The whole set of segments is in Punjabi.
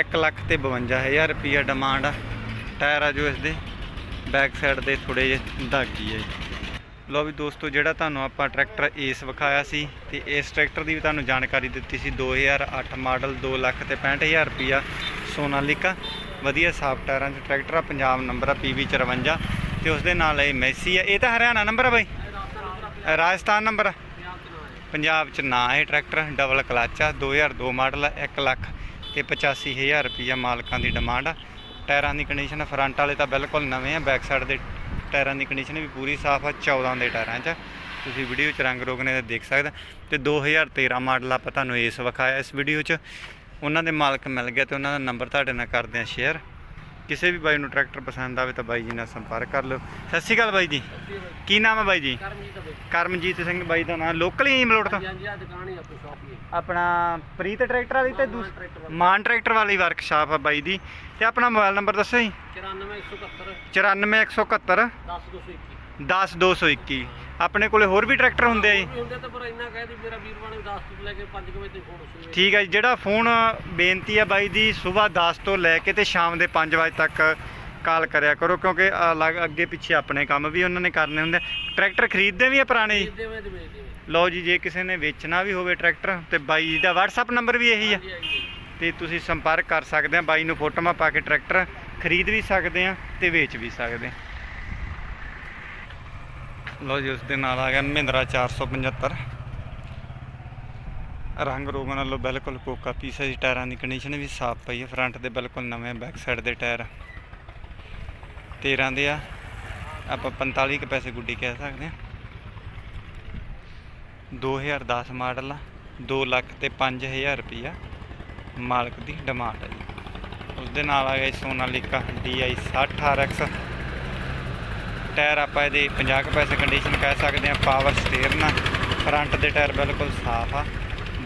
1 ਲੱਖ ਤੇ 52000 ਰੁਪਿਆ ਡਿਮਾਂਡ ਆ। ਟਾਇਰ ਆ ਜੋ ਇਸ ਦੇ। ਬੈਕ ਸਾਈਡ ਦੇ ਥੋੜੇ ਜਿਹੇ ਦਾਗੀ ਹੈ ਜੀ। ਲੋ ਵੀ ਦੋਸਤੋ, ਜਿਹੜਾ ਤੁਹਾਨੂੰ ਆਪਾਂ ਟਰੈਕਟਰ ਏਸ ਵਿਖਾਇਆ ਸੀ ਤੇ ਇਸ ਟਰੈਕਟਰ ਦੀ ਵੀ ਤੁਹਾਨੂੰ ਜਾਣਕਾਰੀ ਦਿੱਤੀ ਸੀ। 2008 ਮਾਡਲ 2 ਲੱਖ ਤੇ 65000 ਰੁਪਿਆ ਸੋਨਾਲੀਕਾ। ਵਧੀਆ ਸਾਫ਼ ਟਾਇਰਾਂ 'ਚ ਟਰੈਕਟਰ ਆ, ਪੰਜਾਬ ਨੰਬਰ ਆ PV 54 ਤੇ ਉਸ ਦੇ ਨਾਲ ਇਹ ਮੈਸੀ ਆ। ਇਹ ਤਾਂ ਹਰਿਆਣਾ ਨੰਬਰ ਆ ਬਾਈ? ਰਾਜਸਥਾਨ ਨੰਬਰ ਪੰਜਾਬ 'ਚ ਨਾ ਇਹ ਟਰੈਕਟਰ ਡਬਲ ਕਲਚ ਆ। 2002 ਮਾਡਲ ਆ 1 ਲੱਖ ਤੇ 85000 ਰੁਪਈਆ ਮਾਲਕਾਂ ਦੀ ਡਿਮਾਂਡ ਆ। ਟਾਇਰਾਂ ਦੀ ਕੰਡੀਸ਼ਨ ਫਰੰਟ ਵਾਲੇ ਤਾਂ ਬਿਲਕੁਲ ਨਵੇਂ ਆ ਬੈਕ ਸਾਈਡ ਦੇ ਟਾਇਰਾਂ ਦੀ ਕੰਡੀਸ਼ਨ ਵੀ ਪੂਰੀ ਸਾਫ਼ ਆ 14 ਦੇ ਟਾਇਰਾਂ 'ਚ ਤੁਸੀਂ ਵੀਡੀਓ 'ਚ ਰੰਗ ਰੋਗਨੇ ਦਾ ਦੇਖ ਸਕਦੇ ਤੇ 2013 ਮਾਡਲ ਆਪਾਂ ਤੁਹਾਨੂੰ ਇਸ ਵਿਖਾਇਆ ਇਸ ਵੀਡੀਓ 'ਚ। ਉਹਨਾਂ ਦੇ ਮਾਲਕ ਮਿਲ ਗਿਆ ਤੇ ਉਹਨਾਂ ਦਾ ਨੰਬਰ ਤੁਹਾਡੇ ਨਾਲ ਕਰਦੇ ਆ ਸ਼ੇਅਰ ਕਿਸੇ ਵੀ ਬਾਈ ਨੂੰ ਟਰੈਕਟਰ ਪਸੰਦ ਆਵੇ ਤਾਂ ਬਾਈ ਜੀ ਨਾਲ ਸੰਪਰਕ ਕਰ ਲਓ। ਸਤਿ ਸ਼੍ਰੀ ਅਕਾਲ ਬਾਈ ਜੀ। ਕੀ ਨਾਮ ਹੈ ਬਾਈ ਜੀ? ਕਰਮਜੀਤ ਸਿੰਘ ਬਾਈ ਦਾ ਨਾਮ। ਲੋਕਲ ਹੀ ਮਲੋਟ ਤੋਂ? ਆਪਣੀ ਪ੍ਰੀਤ ਟਰੈਕਟਰ ਵਾਲੀ ਤੇ। ਮਾਨ ਟਰੈਕਟਰ ਵਾਲੀ। ਵਰਕਸ਼ਾਪ ਆ ਬਾਈ ਦੀ। ਤੇ ਆਪਣਾ ਮੋਬਾਈਲ ਨੰਬਰ ਦੱਸੋ ਜੀ। 94171 94171 10221 10221 ਆਪਣੇ ਕੋਲੇ ਹੋਰ ਵੀ ਟਰੈਕਟਰ ਹੁੰਦੇ ਆ ਜੀ। ਹੁੰਦੇ ਤਾਂ ਪਰ ਇੰਨਾ ਕਹਿ ਦੀ ਮੇਰਾ ਵੀਰ ਬਣੇ 10 ਤੋਂ ਲੈ ਕੇ 5 ਵਜੇ ਤੱਕ ਫੋਨ ਸੁਣੇ ਠੀਕ ਹੈ ਜੀ ਜਿਹੜਾ ਫੋਨ ਬੇਨਤੀ ਹੈ ਬਾਈ ਦੀ ਸਵੇਰ 10 ਤੋਂ ਲੈ ਕੇ ਤੇ ਸ਼ਾਮ ਦੇ 5 ਵਜੇ ਤੱਕ ਕਾਲ ਕਰਿਆ ਕਰੋ ਕਿਉਂਕਿ ਅਲੱਗ ਅੱਗੇ ਪਿੱਛੇ ਆਪਣੇ ਕੰਮ ਵੀ ਉਹਨਾਂ ਨੇ ਕਰਨੇ ਹੁੰਦੇ ਟਰੈਕਟਰ ਖਰੀਦਦੇ ਵੀ ਆ ਪੁਰਾਣੇ ਜੀ? ਲਓ ਜੀ ਜੇ ਕਿਸੇ ਨੇ ਵੇਚਣਾ ਵੀ ਹੋਵੇ ਟਰੈਕਟਰ ਤੇ ਬਾਈ ਜੀ ਦਾ WhatsApp ਨੰਬਰ ਵੀ ਇਹੀ ਆ। ਤੇ ਤੁਸੀਂ ਸੰਪਰਕ ਕਰ ਸਕਦੇ ਆ ਬਾਈ ਨੂੰ ਫੋਟੋਆਂ ਪਾ ਕੇ ਟਰੈਕਟਰ ਖਰੀਦ ਵੀ ਸਕਦੇ ਆ ਤੇ ਵੇਚ ਵੀ ਸਕਦੇ ਆ। ਲਓ ਜੀ, ਉਸ ਦੇ ਨਾਲ ਆ ਗਿਆ ਮਹਿੰਦਰਾ 475 ਰੰਗ ਰੋਗਨ ਨਾਲੋਂ ਬਿਲਕੁਲ ਕੋਕਾ ਪੀਸ ਹੈ ਜੀ, ਟਾਇਰਾਂ ਦੀ ਕੰਡੀਸ਼ਨ ਵੀ ਸਾਫ਼ ਪਈ ਹੈ ਫਰੰਟ ਦੇ ਬਿਲਕੁਲ ਨਵੇਂ ਬੈਕ ਸਾਈਡ ਦੇ ਟਾਇਰ। 13 ਦੇ ਆ, ਆਪਾਂ 45 ਕੁ ਪੈਸੇ ਗੁੱਡੀ ਕਹਿ ਸਕਦੇ ਆ 2010 ਮਾਡਲ ਆ 2 ਲੱਖ ਤੇ 5000 ਰੁਪਈਆ ਮਾਲਕ ਦੀ ਡਿਮਾਂਡ ਹੈ ਜੀ। ਉਸ ਦੇ ਨਾਲ ਆ ਗਿਆ ਸੋਨਾਲੀਕਾ DI 60 RX ਟਾਇਰ ਆਪਾਂ ਇਹਦੇ 50 ਕੁ ਪੈਸੇ ਕੰਡੀਸ਼ਨ ਕਹਿ ਸਕਦੇ ਆ ਪਾਵਰ ਸਟੀਅਰਿੰਗ ਆ ਫਰੰਟ ਦੇ ਟਾਇਰ ਬਿਲਕੁਲ ਸਾਫ਼ ਆ।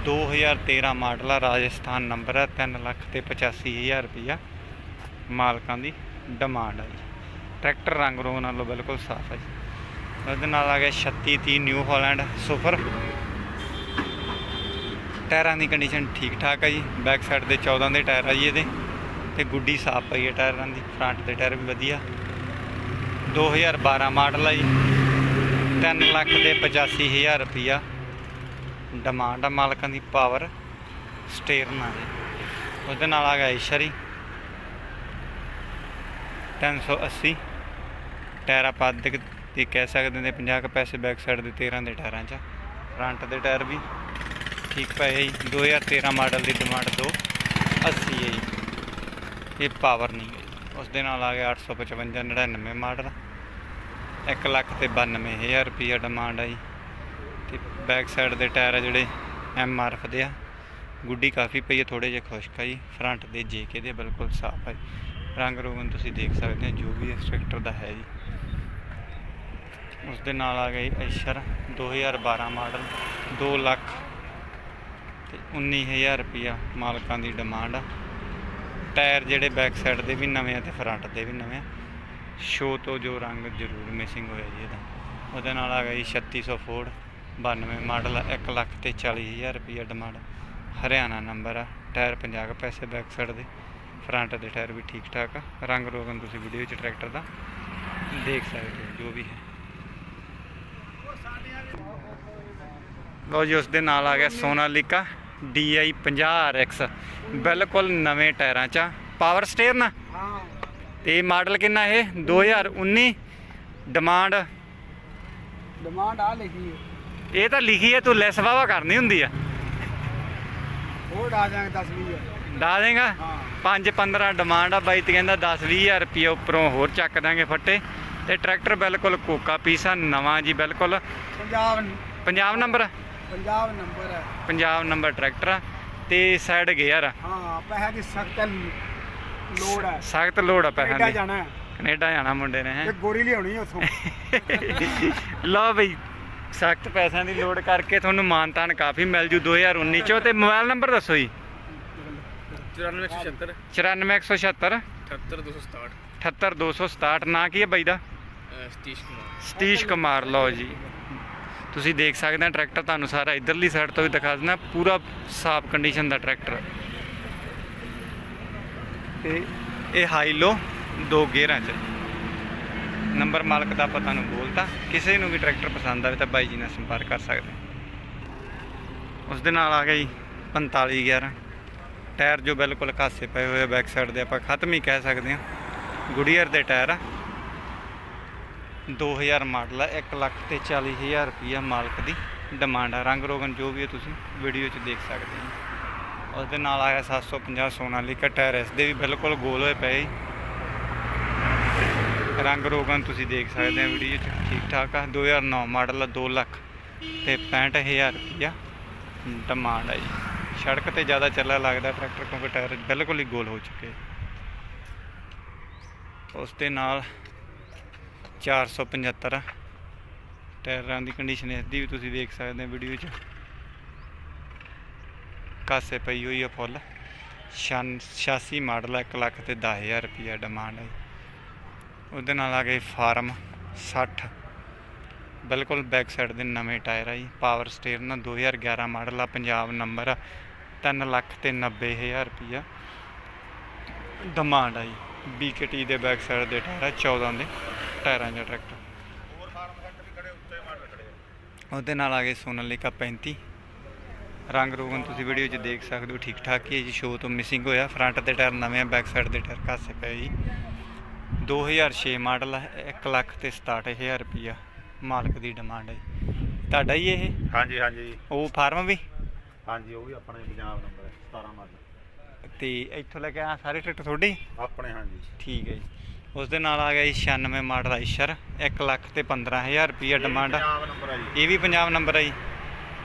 2013 ਮਾਡਲ ਆ, ਰਾਜਸਥਾਨ ਨੰਬਰ ਆ 3 ਲੱਖ ਤੇ 85000 ਰੁਪਈਆ ਮਾਲਕਾਂ ਦੀ ਡਿਮਾਂਡ ਆ ਜੀ। ਟਰੈਕਟਰ ਰੰਗ ਰੋਗ ਨਾਲੋਂ ਬਿਲਕੁਲ ਸਾਫ਼ ਆ ਜੀ। ਉਹਦੇ ਨਾਲ ਆ ਗਿਆ 3630 ਨਿਊ ਹਾਲੈਂਡ ਸੁਪਰ ਟਾਇਰਾਂ ਦੀ ਕੰਡੀਸ਼ਨ ਠੀਕ ਠਾਕ ਆ ਜੀ। ਬੈਕ ਸਾਈਡ ਦੇ 14 ਦੇ ਟਾਇਰ ਆ ਜੀ ਇਹਦੇ। ਤੇ ਗੁੱਡੀ ਸਾਫ਼ ਪਈ ਹੈ ਟਾਇਰਾਂ ਦੀ। ਫਰੰਟ ਦੇ ਟਾਇਰ ਵੀ ਵਧੀਆ। 2012 ਮਾਡਲ ਆ ਜੀ। 3 ਲੱਖ ਤੇ 85000 ਰੁਪਈਆ ਡਿਮਾਂਡ ਆ ਮਾਲਕਾਂ ਦੀ ਪਾਵਰ ਸਟੇਰਨ ਆ ਉਹਦੇ ਨਾਲ ਆ ਗਿਆ ਇਸ਼ਰੀ 380 ਟਾਇਰ ਆਪਾਂ ਅੱਧੇ ਕੁ ਦੀ ਕਹਿ ਸਕਦੇ ਨੇ 50 ਕੁ ਪੈਸੇ ਬੈਕ ਸਾਈਡ ਦੇ 13 ਦੇ ਟਾਇਰਾਂ 'ਚ ਫਰੰਟ ਦੇ ਟਾਇਰ ਵੀ ਠੀਕ ਪਏ ਹੈ ਜੀ। 2013 ਮਾਡਲ ਦੀ ਡਿਮਾਂਡ 280 ਹੈ ਜੀ। ਇਹ ਪਾਵਰ ਨਹੀਂ ਉਸ ਦੇ ਨਾਲ ਆ ਗਿਆ 855 99 ਮਾਡਲ। 1 ਲੱਖ ਤੇ 92000 ਰੁਪਈਆ ਡਿਮਾਂਡ ਆ ਜੀ। ਤੇ ਬੈਕ ਸਾਈਡ ਦੇ ਟਾਇਰ ਆ ਜਿਹੜੇ ਐਮ ਆਰ ਐਫ ਦੇ ਆ। ਗੁੱਡੀ ਕਾਫੀ ਪਈ ਹੈ ਥੋੜੇ ਜਿਹੇ ਖੁਸ਼ਕ ਆ ਜੀ। ਫਰੰਟ ਦੇ ਜੇ ਕੇ ਦੇ ਬਿਲਕੁਲ ਸਾਫ਼ ਹੈ ਰੰਗ ਰੋਗਨ ਤੁਸੀਂ ਦੇਖ ਸਕਦੇ ਹੋ, ਜੋ ਵੀ ਇਸ ਟਰੈਕਟਰ ਦਾ ਹੈ ਜੀ। ਉਸ ਦੇ ਨਾਲ ਆ ਗਈ ਐਸ਼ਰ 2012 ਮਾਡਲ। 2 ਲੱਖ ਤੇ 19000 ਰੁਪਿਆ ਮਾਲਕਾਂ ਦੀ ਡਿਮਾਂਡ ਆ। ਟਾਇਰ ਜਿਹੜੇ ਬੈਕ ਸਾਈਡ ਦੇ ਵੀ ਨਵੇਂ ਆ ਤੇ ਫਰੰਟ ਦੇ ਵੀ ਨਵੇਂ ਆ। ਸ਼ੋ ਤੋਂ ਜੋ ਰੰਗ ਜ਼ਰੂਰ ਮਿਸਿੰਗ ਹੋਇਆ ਜੀ ਇਹਦਾ। ਉਹਦੇ ਨਾਲ ਆ ਗਿਆ ਜੀ 3600 ਫੋਰਡ 92 ਮਾਡਲ ਆ 1 ਲੱਖ ਤੇ 40000 ਰੁਪਿਆ ਡਿਮਾਂਡ ਹਰਿਆਣਾ ਨੰਬਰ ਆ, ਟਾਇਰ 50 ਪੈਸੇ ਬੈਕ ਸਾਈਡ ਦੇ। ਫਰੰਟ ਦੇ ਟਾਇਰ ਵੀ ਠੀਕ ਠਾਕ ਆ। ਰੰਗ ਰੋਗਨ ਤੁਸੀਂ ਵੀਡੀਓ 'ਚ ਟਰੈਕਟਰ ਦਾ ਦੇਖ ਸਕਦੇ ਹੋ, ਜੋ ਵੀ ਹੈ। ਲਓ ਜੀ ਉਸ ਦੇ ਨਾਲ ਆ ਗਿਆ ਸੋਨਾਲੀਕਾ। DI 50RX ਬਿਲਕੁਲ ਨਵੇਂ ਟਾਇਰਾਂ 'ਚ ਪਾਵਰ ਸਟੀਅਰਨ ਆ ਹਾਂ ਤੇ ਮਾਡਲ ਕਿੰਨਾ ਇਹ? 2019 ਡਿਮਾਂਡ ਡਿਮਾਂਡ ਆ ਲਿਖੀ ਹੈ। ਇਹ ਤਾਂ ਲਿਖੀ ਹੈ ਤੂੰ ਲੈਸ ਵਾਵਾ ਕਰਨੀ ਹੁੰਦੀ ਆ। ਹੋਰ ਆ ਜਾਾਂਗੇ 10 20 ਡਾ ਦੇਗਾ? ਹਾਂ। 5 15 ਡਿਮਾਂਡ ਆ ਬਾਈ ਤੇ ਕਹਿੰਦਾ 10 20000 ਰੁਪਏ ਉੱਪਰੋਂ ਹੋਰ ਚੱਕ ਦਾਂਗੇ ਫੱਟੇ। ਤੇ ਟਰੈਕਟਰ ਬਿਲਕੁਲ ਕੋਕਾ ਪੀਸਾ ਨਵਾਂ ਜੀ ਬਿਲਕੁਲ। ਪੰਜਾਬ ਪੰਜਾਬ ਨੰਬਰ ਪੰਜਾਬ ਨੰਬਰ ਹੈ। ਪੰਜਾਬ ਨੰਬਰ ਟਰੈਕਟਰ ਆ ਤੇ ਸਾਈਡ ਗੇਅਰ ਆ। ਹਾਂ ਪੈਸੇ ਦੀ ਸਖਤ ਲੋੜ ਹੈ। ਸਖਤ ਲੋਡ ਆ ਕੈਨੇਡਾ ਦੀ। ਜਾਣਾ ਹੈ। ਕੈਨੇਡਾ ਜਾਣਾ ਮੁੰਡੇ ਨੇ ਤੇ ਹੈ ਗੋਰੀ ਲਿਆਉਣੀ ਹੈ ਉੱਥੋਂ। ਲਓ ਬਈ ਸਖਤ ਪੈਸਿਆਂ ਦੀ ਲੋਡ ਕਰਕੇ ਤੁਹਾਨੂੰ ਮਾਨਤਾਨ ਕਾਫੀ ਮਿਲ ਜੂ 2019 ਚੋਂ ਤੇ ਮੋਬਾਈਲ ਨੰਬਰ ਦੱਸੋ ਜੀ। 9476 94176 78267 78267 ਨਾਂ ਕੀ ਹੈ ਬਾਈ ਦਾ? ਸਤੀਸ਼ ਕੁਮਾਰ। ਸਤੀਸ਼ ਕੁਮਾਰ ਲਓ ਜੀ। ਤੁਸੀਂ ਦੇਖ ਸਕਦੇ ਆ, ਟਰੈਕਟਰ ਤੁਹਾਨੂੰ ਸਾਰਾ ਇਧਰਲੀ ਸਾਈਡ ਤੋਂ ਵੀ ਦਿਖਾ ਦਿੰਦਾ, ਪੂਰਾ ਸਾਫ਼ ਕੰਡੀਸ਼ਨ ਦਾ ਟਰੈਕਟਰ। ਤੇ ਇਹ ਹਾਈ ਲੋ ਦੋ ਗੇਅਰਾਂ 'ਚ। ਨੰਬਰ ਮਾਲਕ ਦਾ ਆਪਾਂ ਤੁਹਾਨੂੰ ਬੋਲਤਾ, ਕਿਸੇ ਨੂੰ ਵੀ ਟਰੈਕਟਰ ਪਸੰਦ ਆਵੇ ਤਾਂ ਬਾਈ ਜੀ ਨਾਲ ਸੰਪਰਕ ਕਰ ਸਕਦੇ ਉਸ ਦੇ ਨਾਲ ਆ ਗਿਆ ਜੀ 45 11 ਟਾਇਰ ਜੋ ਬਿਲਕੁਲ ਕਾਸੇ ਪਏ ਹੋਏ ਆ ਬੈਕ ਸਾਈਡ ਦੇ ਆਪਾਂ ਖਤਮ ਹੀ ਕਹਿ ਸਕਦੇ ਹਾਂ ਗੁਡੀਅਰ ਦੇ ਟਾਇਰ ਆ। 2000 ਮਾਡਲ ਆ 1 ਲੱਖ ਤੇ 40000 ਰੁਪਈਆ ਮਾਲਕ ਦੀ ਡਿਮਾਂਡ ਹੈ ਰੰਗ ਰੋਗਨ ਜੋ ਵੀ ਹੈ ਤੁਸੀਂ ਵੀਡੀਓ 'ਚ ਦੇਖ ਸਕਦੇ ਹੋ। ਉਸ ਦੇ ਨਾਲ ਆਇਆ 750 ਸੋਨਾਲੀਕਾ ਟਾਇਰ ਇਸ ਦੇ ਵੀ ਬਿਲਕੁਲ ਗੋਲ ਹੋਏ ਪਏ ਜੀ। ਰੰਗ ਰੋਗਨ ਤੁਸੀਂ ਦੇਖ ਸਕਦੇ ਹੋ ਵੀਡੀਓ 'ਚ, ਠੀਕ ਠਾਕ ਆ। 2009 ਮਾਡਲ ਆ 2 ਲੱਖ ਤੇ 65000 ਰੁਪਈਆ ਡਿਮਾਂਡ ਹੈ ਜੀ। ਸੜਕ ਤੇ ਜ਼ਿਆਦਾ ਚੱਲਾ ਲੱਗਦਾ ਟਰੈਕਟਰ ਕਿਉਂਕਿ ਟਾਇਰ ਬਿਲਕੁਲ ਹੀ ਗੋਲ ਹੋ ਚੁੱਕੇ ਉਸ ਦੇ ਨਾਲ 475 ਆ। ਟਾਇਰਾਂ ਦੀ ਕੰਡੀਸ਼ਨ ਇਸ ਦੀ ਵੀ ਤੁਸੀਂ ਦੇਖ ਸਕਦੇ ਹੋ ਵੀਡੀਓ 'ਚ। ਕਾਸੇ ਪਈ ਹੋਈ ਆ ਫੁੱਲ 86 ਮਾਡਲ ਆ 1 ਲੱਖ ਤੇ 10000 ਰੁਪਈਆ ਡਿਮਾਂਡ ਹੈ ਉਹਦੇ ਨਾਲ ਆ ਗਏ ਫਾਰਮ 60 ਬਿਲਕੁਲ ਬੈਕ ਸਾਈਡ ਦੇ ਨਵੇਂ ਟਾਇਰ ਆ ਜੀ। ਪਾਵਰ ਸਟੇਅਰ ਸਟੀਅਰਿੰਗ 2011 ਮਾਡਲ ਆ, ਪੰਜਾਬ ਨੰਬਰ ਆ 3 ਲੱਖ ਤੇ 90000 ਰੁਪਈਆ ਡਿਮਾਂਡ ਆ ਜੀ। BKT ਦੇ ਬੈਕ ਸਾਈਡ ਦੇ ਟਾਇਰ ਆ 14 ਦੇ। ਟਾਇਰਾਂ ਦਾ ਟਰੈਕਟਰ। ਉਹਦੇ ਨਾਲ ਆ ਗਏ ਸੋਨਾਲੀਕਾ 35 ਰੰਗ ਰੋਗਨ ਤੁਸੀਂ ਵੀਡੀਓ 'ਚ ਦੇਖ ਸਕਦੇ ਹੋ ਠੀਕ ਠਾਕ ਹੀ ਹੈ ਜੀ ਸ਼ੋਅ ਤੋਂ ਮਿਸਿੰਗ ਹੋਇਆ। ਫਰੰਟ ਦੇ ਟਾਇਰ ਨਵੇਂ ਆ ਬੈਕ ਸਾਈਡ ਦੇ ਟਾਇਰ ਘਾਸੇ ਪਏ ਜੀ। 2006 ਮਾਡਲ ਹੈ 1 ਲੱਖ ਤੇ 67000 ਰੁਪਈਆ ਮਾਲਕ ਦੀ ਡਿਮਾਂਡ ਹੈ ਤੁਹਾਡਾ ਹੀ ਇਹ? ਹਾਂਜੀ ਹਾਂਜੀ। ਉਹ ਫਾਰਮ ਵੀ? ਹਾਂਜੀ ਉਹ ਵੀ ਆਪਣੇ ਪੰਜਾਬ ਨੰਬਰ ਹੈ 17 ਮਾਡਲ। ਤੇ ਇੱਥੋਂ ਲੈ ਕੇ ਆ ਸਾਰੇ ਟਰੈਕਟਰ ਤੁਹਾਡੇ? ਆਪਣੇ ਹਾਂਜੀ। ਠੀਕ ਹੈ ਜੀ। ਉਸ ਦੇ ਨਾਲ ਆ ਗਿਆ ਜੀ 96 ਮਾਡਲ ਆਈਸ਼ਰ 1 ਲੱਖ ਤੇ 15000 ਰੁਪਈਆ ਇਹ ਵੀ ਡਿਮਾਂਡ ਆ ਪੰਜਾਬ ਨੰਬਰ ਜੀ। ਇਹ ਵੀ ਪੰਜਾਬ ਨੰਬਰ ਹੈ ਜੀ।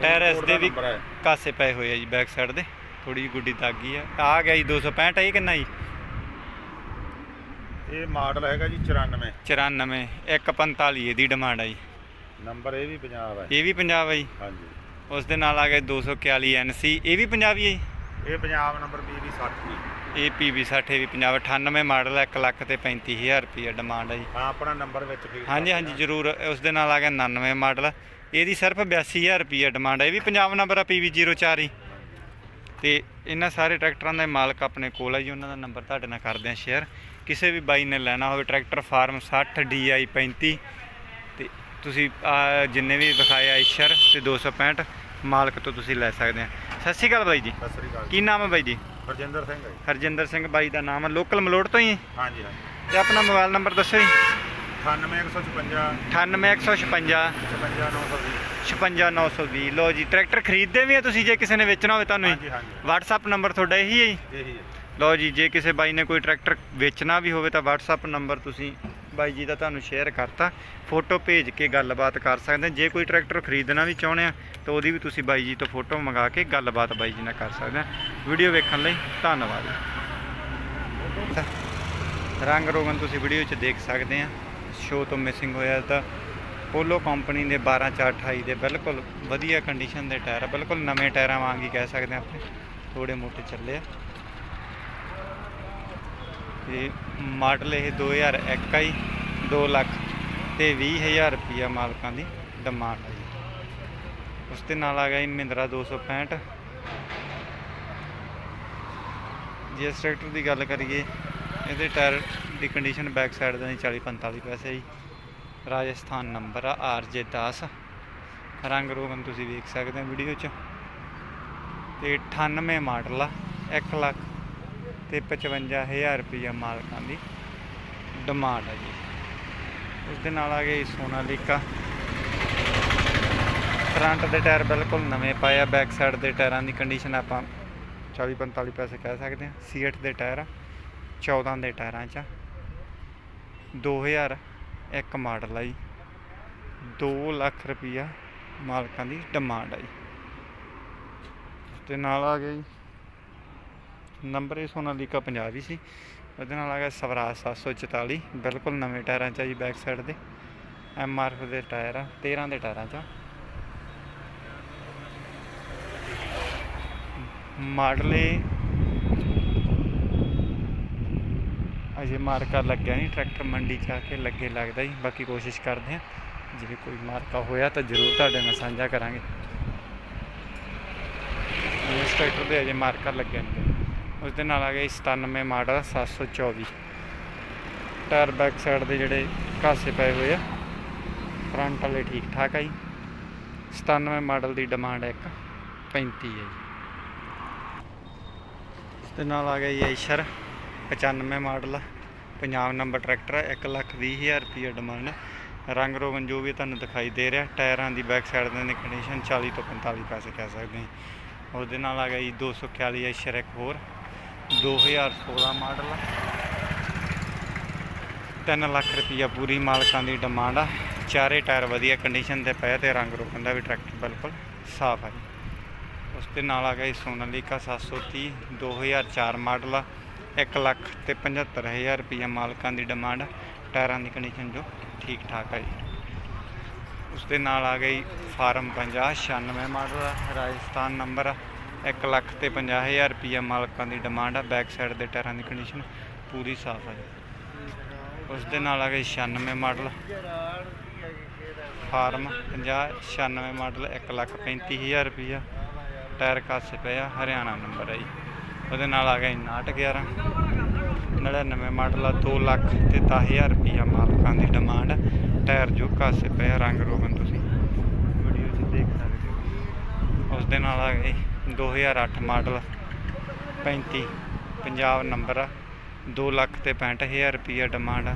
ਟਾਇਰ ਇਸ ਦੇ ਵੀ। ਕਾਸੇ ਪਏ ਹੋਏ ਆ ਜੀ ਬੈਕ ਸਾਈਡ ਦੇ। ਥੋੜੀ ਗੁੱਡੀ ਦਾਗੀ ਆ। ਆ ਗਿਆ ਜੀ 265 ਇਹ ਕਿੰਨਾ ਜੀ? ਇਹ ਮਾਡਲ ਹੈਗਾ ਜੀ 94 94 145 ਇਹਦੀ ਡਿਮਾਂਡ ਆ ਜੀ। ਨੰਬਰ ਇਹ ਵੀ ਪੰਜਾਬ ਹੈ ਇਹ ਵੀ ਪੰਜਾਬ ਹੈ ਜੀ। ਹਾਂਜੀ। ਉਸ ਦੇ ਨਾਲ ਆ ਗਿਆ 241 ਐਨਸੀ ਇਹ ਵੀ ਪੰਜਾਬੀ ਹੈ ਜੀ। ਇਹ ਪੰਜਾਬ ਨੰਬਰ BB 60 ਜੀ। ਇਹ ਪੀਵੀ 60 ਇਹ ਵੀ ਪੰਜਾਬ 98 ਮਾਡਲ 1 ਲੱਖ ਤੇ 35000 ਰੁਪਏ ਡਿਮਾਂਡ ਹੈ ਜੀ। ਹਾਂ ਆਪਣਾ ਨੰਬਰ ਵਿੱਚ ਫੀਡ ਹਾਂਜੀ ਹਾਂਜੀ ਜ਼ਰੂਰ ਉਸ ਦੇ ਨਾਲ ਆ ਗਿਆ 99 ਮਾਡਲ। ਇਹਦੀ ਸਿਰਫ 82000 ਰੁਪਏ ਡਿਮਾਂਡ ਹੈ ਇਹ ਵੀ ਪੰਜਾਬ ਨੰਬਰ ਆ ਪੀਵੀ 04 ਹੀ। ਤੇ ਇਹਨਾਂ ਸਾਰੇ ਟਰੈਕਟਰਾਂ ਦੇ ਮਾਲਕ ਆਪਣੇ ਕੋਲ ਹੈ ਜੀ ਉਹਨਾਂ ਦਾ ਨੰਬਰ ਤੁਹਾਡੇ ਨਾਲ ਕਰਦੇ ਆ ਸ਼ੇਅਰ ਕਿਸੇ ਵੀ ਬਾਈ ਨੇ ਲੈਣਾ ਹੋਵੇ ਟਰੈਕਟਰ ਫਾਰਮ 60 DI 35 ਤੇ ਤੁਸੀਂ ਜਿੰਨੇ ਵੀ ਵਿਖਾਏ ਆ ਇਸ਼ਰ ਤੇ 265 ਮਾਲਕ ਤੋਂ ਤੁਸੀਂ ਲੈ ਸਕਦੇ ਆ। ਸਤਿ ਸ਼੍ਰੀ ਅਕਾਲ ਬਾਈ ਜੀ। ਸਤਿ ਸ੍ਰੀ ਅਕਾਲ ਕੀ ਨਾਮ ਹੈ ਬਾਈ ਜੀ? ਹਰਜਿੰਦਰ ਸਿੰਘ ਹੈ ਜੀ। ਹਰਜਿੰਦਰ ਸਿੰਘ ਬਾਈ ਦਾ ਨਾਮ ਹੈ ਲੋਕਲ ਮਲੋਟ ਤੋਂ ਹੀ? ਹਾਂਜੀ ਹਾਂਜੀ। ਤੇ ਆਪਣਾ ਮੋਬਾਈਲ ਨੰਬਰ ਦੱਸੋ ਜੀ। 98156 98156 56920 56920 ਲੋ ਜੀ ਟਰੈਕਟਰ ਖਰੀਦਦੇ ਵੀ ਆ ਤੁਸੀਂ ਜੇ ਕਿਸੇ ਨੇ ਵੇਚਣਾ ਹੋਵੇ ਤੁਹਾਨੂੰ ਹਾਂਜੀ ਹਾਂਜੀ। WhatsApp ਨੰਬਰ ਤੁਹਾਡਾ ਇਹੀ ਹੈ ਜੀ। ਇਹੀ ਹੈ। ਲੋ ਜੀ ਜੇ ਕਿਸੇ ਬਾਈ ਨੇ ਕੋਈ ਟਰੈਕਟਰ ਵੇਚਣਾ ਵੀ ਹੋਵੇ ਤਾਂ WhatsApp ਨੰਬਰ ਤੁਸੀਂ ਬਾਈ ਜੀ ਦਾ ਤੁਹਾਨੂੰ ਸ਼ੇਅਰ ਕਰਤਾ। ਫੋਟੋ ਭੇਜ ਕੇ ਗੱਲਬਾਤ ਕਰ ਸਕਦੇ ਜੇ ਕੋਈ ਟਰੈਕਟਰ ਖਰੀਦਣਾ ਵੀ ਚਾਹੁੰਦੇ ਆ, ਤਾਂ ਉਹਦੀ ਵੀ ਤੁਸੀਂ ਬਾਈ ਜੀ ਤੋਂ ਫੋਟੋ ਮੰਗਾ ਕੇ ਗੱਲਬਾਤ ਬਾਈ ਜੀ ਨਾਲ ਕਰ ਸਕਦੇ ਆ ਵੀਡੀਓ ਵੇਖਣ ਲਈ ਧੰਨਵਾਦ ਰੰਗ ਰੋਗਨ ਤੁਸੀਂ ਵੀਡੀਓ 'ਚ ਦੇਖ ਸਕਦੇ ਆ। ਸ਼ੋਅ ਤੋਂ ਮਿਸਿੰਗ ਹੋਇਆ ਤਾਂ ਪੋਲੋ ਕੰਪਨੀ ਦੇ 12428 ਦੇ ਬਿਲਕੁਲ ਵਧੀਆ ਕੰਡੀਸ਼ਨ ਦੇ ਟਾਇਰ ਬਿਲਕੁਲ ਨਵੇਂ ਟਾਇਰਾਂ ਵਾਂਗ ਹੀ ਕਹਿ ਸਕਦੇ ਆ ਆਪਣੇ ਥੋੜੇ ਮੋਟੇ ਚੱਲੇ ਆ। ਤੇ ਮਾਡਲ ਇਹ 2001 ਆ ਜੀ 2 ਲੱਖ ਤੇ 20000 ਰੁਪਈਆ ਮਾਲਕਾਂ ਦੀ ਡਿਮਾਂਡ ਹੈ ਜੀ। ਉਸ ਦੇ ਨਾਲ ਆ ਗਿਆ ਜੀ ਮਹਿੰਦਰਾ 265 ਜੇ ਇਸ ਟਰੈਕਟਰ ਦੀ ਗੱਲ ਕਰੀਏ, ਇਹਦੇ ਟਾਇਰ ਦੀ ਕੰਡੀਸ਼ਨ ਬੈਕ ਸਾਈਡ ਦਾ ਨਹੀਂ 40 45 ਪੈਸੇ ਜੀ। ਰਾਜਸਥਾਨ ਨੰਬਰ ਆ ਆਰਜੇ 10 ਰੰਗ ਰੋਗਨ ਤੁਸੀਂ ਵੇਖ ਸਕਦੇ ਹੋ ਵੀਡੀਓ 'ਚ। ਤੇ 98 ਮਾਡਲ ਆ 1 ਲੱਖ ਤੇ 55000 ਰੁਪਈਆ ਮਾਲਕਾਂ ਦੀ ਡਿਮਾਂਡ ਹੈ ਜੀ। ਉਸ ਦੇ ਨਾਲ ਆ ਗਈ ਸੋਨਾਲੀਕਾ ਫਰੰਟ ਦੇ ਟਾਇਰ ਬਿਲਕੁਲ ਨਵੇਂ ਪਾਏ ਆ ਬੈਕ ਸਾਈਡ ਦੇ ਟਾਇਰਾਂ ਦੀ ਕੰਡੀਸ਼ਨ ਆਪਾਂ 40 45 ਪੈਸੇ ਕਹਿ ਸਕਦੇ ਹਾਂ ਸੀਟ ਦੇ ਟਾਇਰ ਆ 14 ਦੇ ਟਾਇਰਾਂ 'ਚ ਆ। 2001 ਮਾਡਲ ਆ ਜੀ। 2 ਲੱਖ ਰੁਪਈਆ ਮਾਲਕਾਂ ਦੀ ਡਿਮਾਂਡ ਆ ਜੀ। ਉਸ ਦੇ ਨਾਲ ਆ ਗਿਆ ਜੀ ਨੰਬਰ ਇਹ ਸੋਨਾਲੀਕਾ ਪੰਜਾਬੀ ਸੀ। ਉਹਦੇ ਨਾਲ ਆ ਗਿਆ ਸਵਰਾਜ 744 ਬਿਲਕੁਲ ਨਵੇਂ ਟਾਇਰਾਂ 'ਚ ਆ ਜੀ ਬੈਕ ਸਾਈਡ ਦੇ। ਐਮ ਆਰ ਐਫ ਦੇ ਟਾਇਰ ਆ 13 ਦੇ ਟਾਇਰਾਂ 'ਚ ਆ। ਮਾਡਲ ਇਹ ਅਜੇ ਮਾਰਕਾ ਲੱਗਿਆ ਨਹੀਂ ਟਰੈਕਟਰ ਮੰਡੀ 'ਚ ਆ ਕੇ ਲੱਗੇ ਲੱਗਦਾ ਜੀ। ਬਾਕੀ ਕੋਸ਼ਿਸ਼ ਕਰਦੇ ਹਾਂ ਜੇ ਕੋਈ ਮਾਰਕਾ ਹੋਇਆ ਤਾਂ ਜ਼ਰੂਰ ਤੁਹਾਡੇ ਨਾਲ ਸਾਂਝਾ ਕਰਾਂਗੇ। ਇਸ ਟਰੈਕਟਰ ਦੇ ਅਜੇ ਮਾਰਕਾ ਲੱਗਿਆ ਨਹੀਂ। ਉਸ ਦੇ ਨਾਲ ਆ ਗਿਆ ਜੀ 97 ਮਾਡਲ 724 ਟਾਇਰ ਬੈਕ ਸਾਈਡ ਦੇ ਜਿਹੜੇ ਘਾਸੇ ਪਏ ਹੋਏ ਆ ਫਰੰਟ ਵਾਲੇ ਠੀਕ ਠਾਕ ਆ ਜੀ। 97 ਮਾਡਲ ਦੀ ਡਿਮਾਂਡ ਹੈ ਇੱਕ 35 ਹੈ ਜੀ। ਇਸ ਨਾਲ ਆ ਗਿਆ ਜੀ Eicher 95 model, Punjab number tractor ਹੈ 1 ਲੱਖ ਵੀਹ ਹਜ਼ਾਰ ਰੁਪਏ ਡਿਮਾਂਡ ਹੈ ਰੰਗ ਰੋਗਨ ਜੋ ਵੀ ਤੁਹਾਨੂੰ ਦਿਖਾਈ ਦੇ ਰਿਹਾ, ਟਾਇਰਾਂ ਦੀ ਬੈਕ ਸਾਈਡ ਦੇ ਕੰਡੀਸ਼ਨ 40 ਤੋਂ 45 ਪੈਸੇ ਕਹਿ ਸਕਦੇ ਹਾਂ ਉਸ ਦੇ ਨਾਲ ਆ ਗਿਆ ਜੀ 241 ਐਸ਼ਰ ਇੱਕ ਹੋਰ 2016 ਮਾਡਲ ਆ। 3 ਲੱਖ ਰੁਪਈਆ ਪੂਰੀ ਮਾਲਕਾਂ ਦੀ ਡਿਮਾਂਡ ਆ। ਚਾਰੇ ਟਾਇਰ ਵਧੀਆ ਕੰਡੀਸ਼ਨ ਤੇ ਪਏ ਤੇ ਰੰਗ ਰੋਗਨ ਦਾ ਵੀ ਟਰੈਕਟਰ ਬਿਲਕੁਲ ਸਾਫ਼ ਹੈ ਜੀ। ਉਸ ਦੇ ਨਾਲ ਆ ਗਿਆ ਜੀ ਸੋਨਾਲੀਕਾ 730 2004 ਮਾਡਲ ਆ। 1 ਲੱਖ ਤੇ 75000 ਰੁਪਈਆ ਮਾਲਕਾਂ ਦੀ ਡਿਮਾਂਡ ਆ। ਟਾਇਰਾਂ ਦੀ ਕੰਡੀਸ਼ਨ ਜੋ ਠੀਕ ਠਾਕ ਹੈ ਜੀ। ਉਸ ਦੇ ਨਾਲ ਆ ਗਈ ਫਾਰਮ 50 96 ਮਾਡਲ ਆ। ਰਾਜਸਥਾਨ ਨੰਬਰ ਆ। 1 ਲੱਖ ਤੇ 50000 ਰੁਪਈਆ ਮਾਲਕਾਂ ਦੀ ਡਿਮਾਂਡ ਆ ਬੈਕ ਸਾਈਡ ਦੇ ਟਾਇਰਾਂ ਦੀ ਕੰਡੀਸ਼ਨ ਪੂਰੀ ਸਾਫ਼ ਹੈ ਉਸ ਦੇ ਨਾਲ ਆ ਗਏ 96 ਮਾਡਲ, ਫਾਰਮ 50 96 ਮਾਡਲ 1 ਲੱਖ 35000 ਰੁਪਈਆ। ਟਾਇਰ ਕਾਸੇ ਪਿਆ ਹਰਿਆਣਾ ਨੰਬਰ ਹੈ ਜੀ। ਉਹਦੇ ਨਾਲ ਆ ਗਿਆ 911 99 ਮਾਡਲ ਆ 2 ਲੱਖ ਤੇ 10000 ਰੁਪਈਆ ਮਾਲਕਾਂ ਦੀ ਡਿਮਾਂਡ। ਟਾਇਰ ਜੋ ਕਾਸੇ ਪਿਆ ਰੰਗ ਰੋਗਨ ਤੁਸੀਂ ਵੀਡੀਓ 'ਚ ਦੇਖ ਸਕਦੇ ਹੋ। ਉਸ ਦੇ ਨਾਲ ਆ ਗਏ 2008 ਮਾਡਲ 35 ਪੰਜਾਬ ਨੰਬਰ ਆ 2 ਲੱਖ ਤੇ 65000 ਰੁਪਈਆ ਡਿਮਾਂਡ ਆ।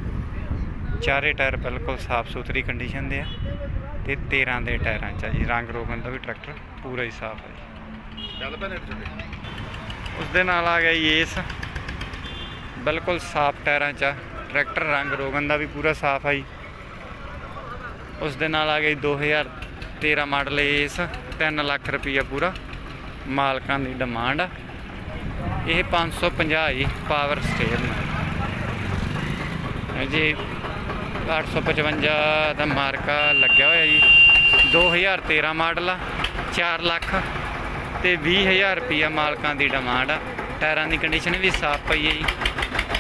ਚਾਰੇ ਟਾਇਰ ਬਿਲਕੁਲ ਸਾਫ਼ ਸੁਥਰੀ ਕੰਡੀਸ਼ਨ ਦੇ ਆ ਤੇ 13 ਦੇ ਟਾਇਰਾਂ 'ਚ ਆ ਜੀ। ਰੰਗ ਰੋਗਨ ਦਾ ਵੀ ਟਰੈਕਟਰ ਪੂਰਾ ਹੀ ਸਾਫ਼ ਹੈ ਜੀ। ਚੱਲ ਪੈ ਨੈਟ ਤੇ ਉਸ ਦੇ ਨਾਲ ਆ ਗਿਆ ਏਸ ਬਿਲਕੁਲ ਸਾਫ਼ ਟਾਇਰਾਂ 'ਚ ਆ। ਟਰੈਕਟਰ ਰੰਗ ਰੋਗਨ ਦਾ ਵੀ ਪੂਰਾ ਸਾਫ਼ ਆ ਜੀ। ਉਸ ਦੇ ਨਾਲ ਆ ਗਿਆ ਜੀ 2013 ਮਾਡਲ ਏਸ 3 ਲੱਖ ਰੁਪਈਆ ਪੂਰਾ। ਮਾਲਕਾਂ ਦੀ ਡਿਮਾਂਡ ਆ। ਇਹ 550 ਜੀ ਪਾਵਰ ਸਟੇਅਰਿੰਗ ਜੀ 855 ਦਾ ਮਾਰਕਾ ਲੱਗਿਆ ਹੋਇਆ ਜੀ। 2013 ਮਾਡਲ ਆ 4 ਲੱਖ ਤੇ 20000 ਰੁਪਈਆ ਮਾਲਕਾਂ ਦੀ ਡਿਮਾਂਡ ਆ। ਟਾਇਰਾਂ ਦੀ ਕੰਡੀਸ਼ਨ ਵੀ ਸਾਫ਼ ਪਈ ਹੈ ਜੀ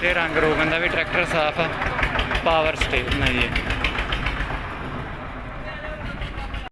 ਤੇ ਰੰਗ ਰੋਗਨ ਦਾ ਵੀ ਟਰੈਕਟਰ ਸਾਫ਼ ਆ। ਪਾਵਰ ਸਟੇਸ਼ਨ ਹੈ ਜੀ।